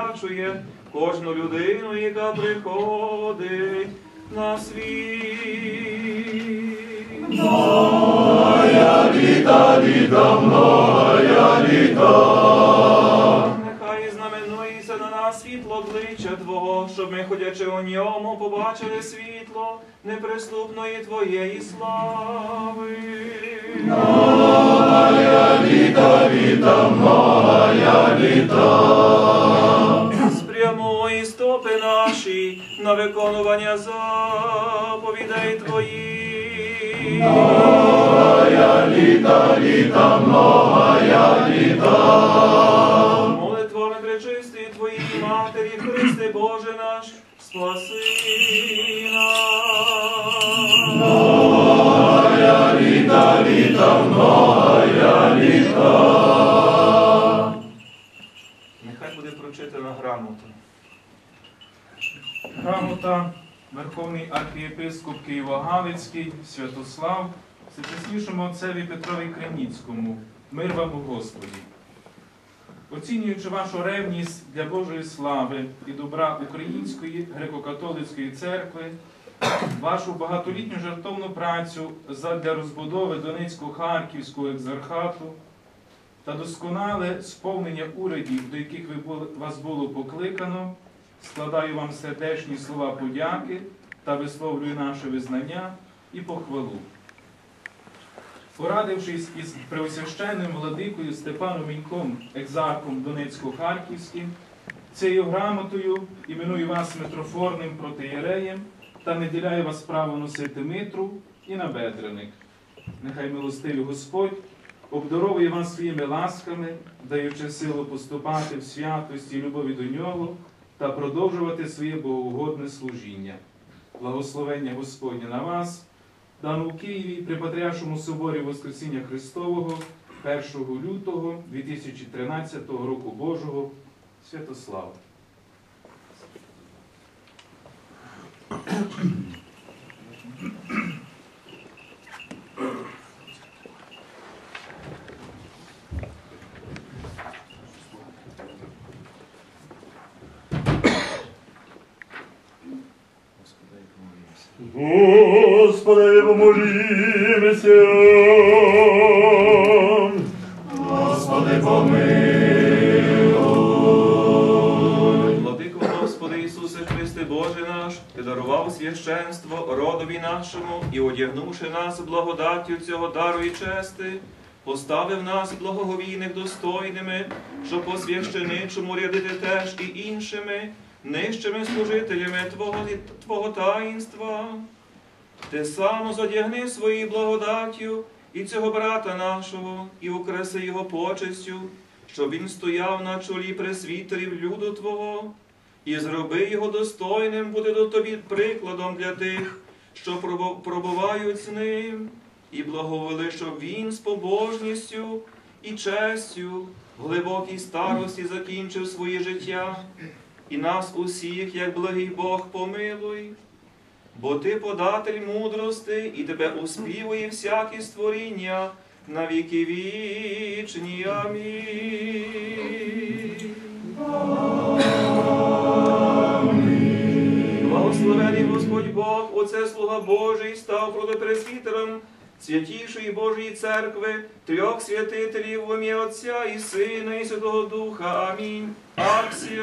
освячує кожну людину, яка приходить на світ. Моя літа, літа, моя літа. Нехай знаменується на нас світло обличчя Твого, щоб ми, ходячи у ньому, побачили світло неприступної Твоєї слави. Моя літа, літа, моя літа. Спрямуй стопи наші на виконування заповідей Твоїх. Моя літа, літа, моя літа. Молитвами пречистої Твоїй Матері, Христи Боже наш, спаси нас. Моя літа, літа, моя літа. Нехай буде прочитана грамота. Грамота Верховний архієпископ Києво-Галицький Святослав Всечеснішому отцеві Петрові Кремніцькому. Мир вам у Господі. Оцінюючи вашу ревність для Божої слави і добра Української греко-католицької церкви, вашу багатолітню жертовну працю задля розбудови Донецько-Харківського екзархату та досконале сповнення урядів, до яких вас було покликано, складаю вам сердечні слова подяки та висловлюю наше визнання і похвалу. Порадившись із преосвященним владикою Степаном Міньком, екзархом Донецько-Харківським, цією грамотою іменую вас митрофорним протиєреєм та не діляю вас право носити митру і набедреник. Нехай милостивий Господь обдаровує вас своїми ласками, даючи силу поступати в святості і любові до нього та продовжувати своє богоугодне служіння. Благословення Господнє на вас, дано у Києві при Патріаршому соборі Воскресіння Христового 1 лютого 2013 року Божого Святослава. Господи, помолімся. Господи, помилуй. Владико Господи Ісусе Христе Боже наш, Ти дарував священство родові нашому і, одягнувши нас благодаттю цього дару і чести, поставив нас благоговійних достойними, щоб по священичому рядити теж і іншими, нижчими служителями Твого, Твого таїнства. Ти сам зодягни своєю благодаттю і цього брата нашого, і украси його почестю, щоб він стояв на чолі пресвітерів люду Твого, і зроби його достойним бути до тобі прикладом для тих, що пробувають з ним, і благоволи, щоб він з побожністю і честю в глибокій старості закінчив своє життя, і нас усіх, як благий Бог, помилуй. Бо ти податель мудрости, і тебе успівує всяке створіння на віки вічні. Амінь. Благословений Господь Бог, оце слуга Божий, став проти святішої Божої церкви, трьох святителів в ім'я Отця і Сина, і Святого Духа. Амінь. Аксіос.